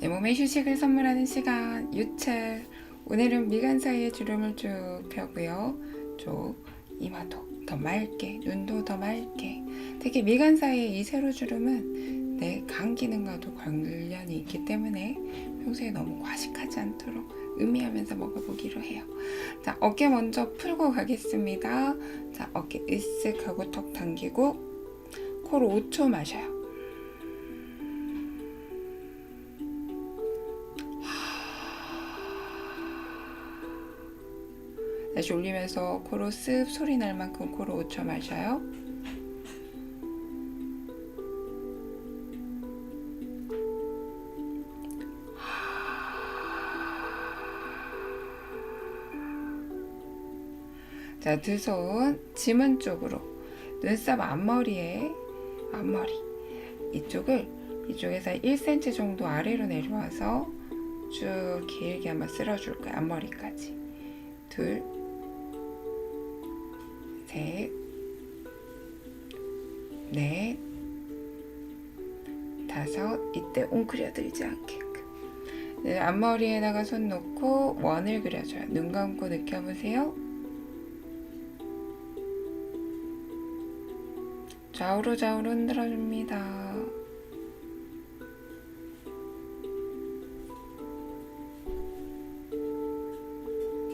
내 몸에 휴식을 선물하는 시간 유철 오늘은 미간 사이에 주름을 쭉 펴고요. 쪽 이마도 더 맑게 눈도 더 맑게. 특히 미간 사이에 이 세로 주름은 내간 기능과도 관련이 있기 때문에 평소에 너무 과식하지 않도록 의미하면서 먹어보기로 해요. 자 어깨 먼저 풀고 가겠습니다. 자 어깨 으쓱 하고 턱 당기고 코로 5초 마셔요 다시 올리면서 코로 쓱 소리 날 만큼 코로 5초 마셔요. 자, 두 손 지문 쪽으로 눈썹 앞머리에 앞머리 이쪽을 이쪽에서 1cm 정도 아래로 내려와서 쭉 길게 한번 쓸어줄 거예요. 앞머리까지. 둘, 셋, 넷, 다섯. 이때 웅크려들지 않게끔. 네, 앞머리에다가 손 놓고 원을 그려줘요. 눈 감고 느껴보세요. 좌우로 좌우로 흔들어줍니다.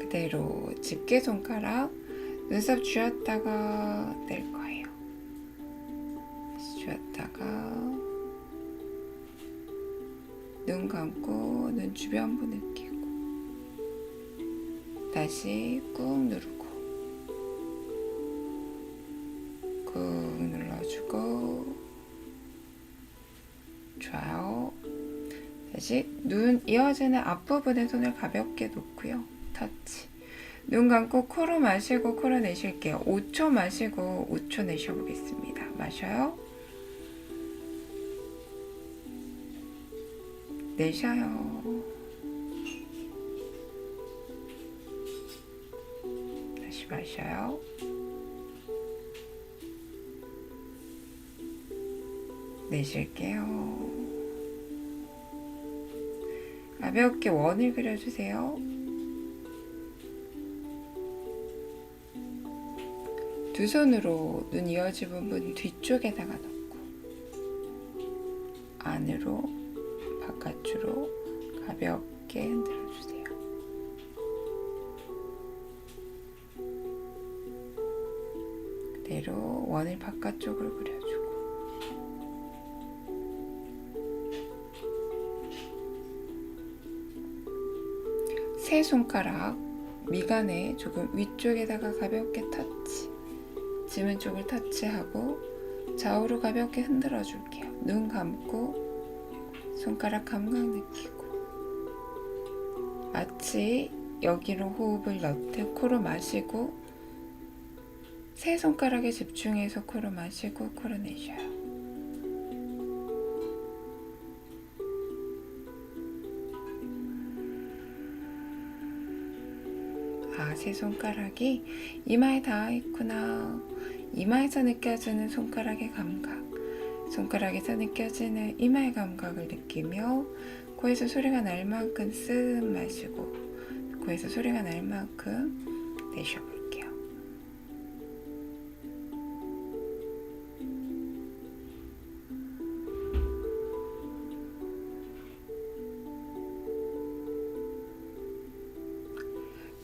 그대로 집게 손가락 눈썹 쥐었다가 낼 거예요. 쥐었다가 눈 감고 눈 주변부 느끼고 다시 꾹 누르고 꾹 눌러주고 좋아요. 다시 눈 이어지는 앞부분에 손을 가볍게 놓고요. 터치. 눈 감고 코로 마시고 코로 내쉴게요. 5초 마시고 5초 내쉬어보겠습니다. 마셔요. 내쉬어요. 다시 마셔요. 내쉴게요. 가볍게 원을 그려주세요. 두 손으로 눈 이어진 부분 뒤쪽에다가 넣고 안으로 바깥으로 가볍게 흔들어 주세요. 그대로 원을 바깥쪽으로 그려주고 세 손가락 미간에 조금 위쪽에다가 가볍게 터치 지문 쪽을 터치하고 좌우로 가볍게 흔들어 줄게요. 눈 감고 손가락 감각 느끼고 마치 여기로 호흡을 넣듯 코로 마시고 세 손가락에 집중해서 코로 마시고 코로 내쉬어요. 아, 세 손가락이? 이마에 닿아 있구나. 이마에서 느껴지는 손가락의 감각, 손가락에서 느껴지는 이마의 감각을 느끼며 코에서 소리가 날 만큼 쓱 마시고 코에서 소리가 날 만큼 내쉬어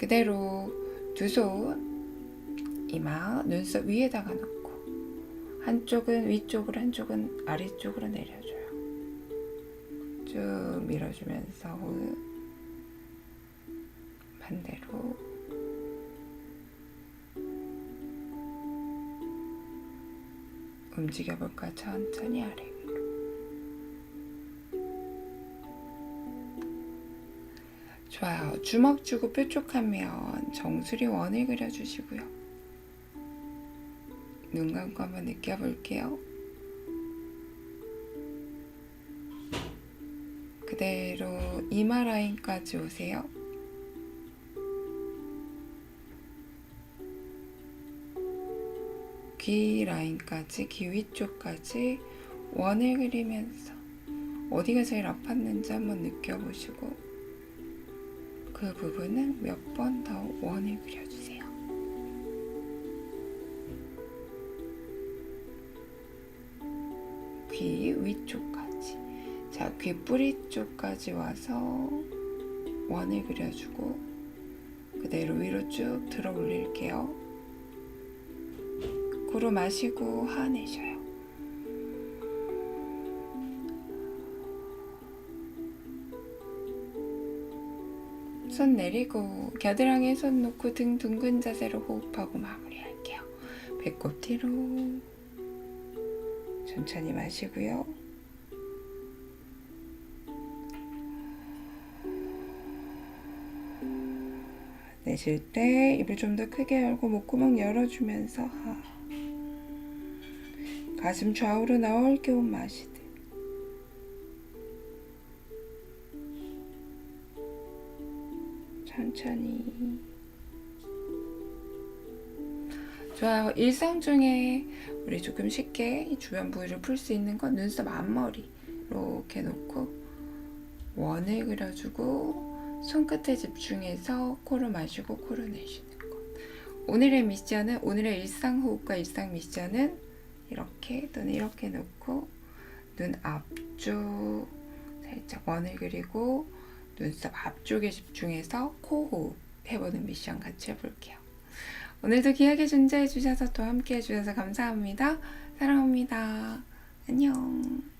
그대로 두 손 이마 눈썹 위에다가 놓고 한쪽은 위쪽으로 한쪽은 아래쪽으로 내려줘요. 쭉 밀어주면서 반대로. 움직여볼까? 천천히 아래 좋아요. 주먹 주고 뾰족하면 정수리 원을 그려주시고요. 눈 감고 한번 느껴볼게요. 그대로 이마 라인까지 오세요. 귀 라인까지, 귀 위쪽까지 원을 그리면서 어디가 제일 아팠는지 한번 느껴보시고 그 부분을 몇번 더 원을 그려주세요. 귀 위쪽까지. 자, 귀 뿌리 쪽까지 와서 원을 그려주고 그대로 위로 쭉 들어 올릴게요. 코로 마시고 하 내셔요. 손 내리고 겨드랑이에 손 놓고 등 둥근 자세로 호흡하고 마무리할게요. 배꼽 뒤로 천천히 마시고요. 내쉴 때 입을 좀 더 크게 열고 목구멍 열어주면서 하. 가슴 좌우로 넓게 온 마시듯. 천천히. 좋아요. 일상 중에 우리 조금 쉽게 이 주변 부위를 풀 수 있는 건 눈썹 앞머리 이렇게 놓고 원을 그려주고 손끝에 집중해서 코로 마시고 코로 내쉬는 것. 오늘의 미션은 오늘의 일상 호흡과 일상 미션은 이렇게 또는 이렇게 놓고 눈 앞쪽 살짝 원을 그리고 눈썹 앞쪽에 집중해서 코 호흡 해보는 미션 같이 해볼게요. 오늘도 귀하게 존재해 주셔서 또 함께 해주셔서 감사합니다. 사랑합니다. 안녕.